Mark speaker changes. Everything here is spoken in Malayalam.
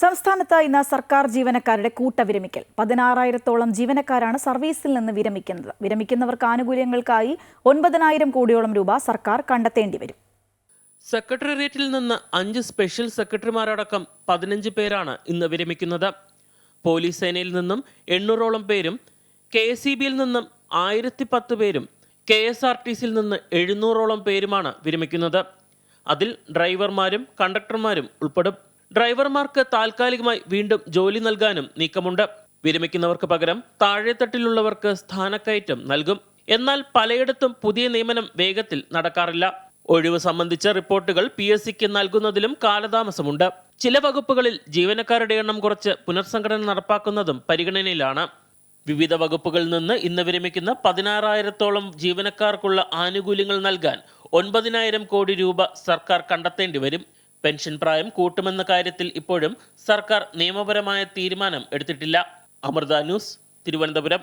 Speaker 1: സംസ്ഥാനത്ത് ഇന്ന് സർക്കാർ ജീവനക്കാരുടെ കൂട്ട കൂട്ടവിരമിക്കൽ പതിനാറായിരത്തോളം ജീവനക്കാരാണ് സർവീസിൽ നിന്ന് വിരമിക്കുന്നത്. വിരമിക്കുന്നവർക്ക് ആനുകൂല്യങ്ങൾക്കായി ഒൻപതിനായിരം കോടിയോളം രൂപ സർക്കാർ കണ്ടെത്തേണ്ടി വരും.
Speaker 2: സെക്രട്ടേറിയറ്റിൽ നിന്ന് അഞ്ച് സ്പെഷ്യൽ സെക്രട്ടറിമാരടക്കം പതിനഞ്ച് പേരാണ് ഇന്ന് വിരമിക്കുന്നത്. പോലീസ് സേനയിൽ നിന്നും എണ്ണൂറോളം പേരും കെ എസ് ഇ ബിയിൽ നിന്നും ആയിരത്തി പത്ത് പേരും കെ എസ് ആർ ടി സിയിൽ നിന്ന് എഴുന്നൂറോളം പേരുമാണ് വിരമിക്കുന്നത്. അതിൽ ഡ്രൈവർമാരും കണ്ടക്ടർമാരും ഉൾപ്പെടും. ഡ്രൈവർമാർക്ക് താൽക്കാലികമായി വീണ്ടും ജോലി നൽകാനും നീക്കമുണ്ട്. വിരമിക്കുന്നവർക്ക് പകരം താഴെത്തട്ടിലുള്ളവർക്ക് സ്ഥാനക്കയറ്റം നൽകും. എന്നാൽ പലയിടത്തും പുതിയ നിയമനം വേഗത്തിൽ നടക്കാറില്ല. ഒഴിവ് സംബന്ധിച്ച റിപ്പോർട്ടുകൾ പി എസ് സിക്ക് നൽകുന്നതിലും കാലതാമസമുണ്ട്. ചില വകുപ്പുകളിൽ ജീവനക്കാരുടെ എണ്ണം കുറച്ച് പുനർസംഘടന നടപ്പാക്കുന്നതും പരിഗണനയിലാണ്. വിവിധ വകുപ്പുകളിൽ നിന്ന് ഇന്ന് വിരമിക്കുന്ന പതിനാറായിരത്തോളം ജീവനക്കാർക്കുള്ള ആനുകൂല്യങ്ങൾ നൽകാൻ ഒൻപതിനായിരം കോടി രൂപ സർക്കാർ കണ്ടെത്തേണ്ടി വരും. പെൻഷൻ പ്രായം കൂട്ടുമെന്ന കാര്യത്തിൽ ഇപ്പോഴും സർക്കാർ നിയമപരമായ തീരുമാനം എടുത്തിട്ടില്ല. അമൃത ന്യൂസ് തിരുവനന്തപുരം.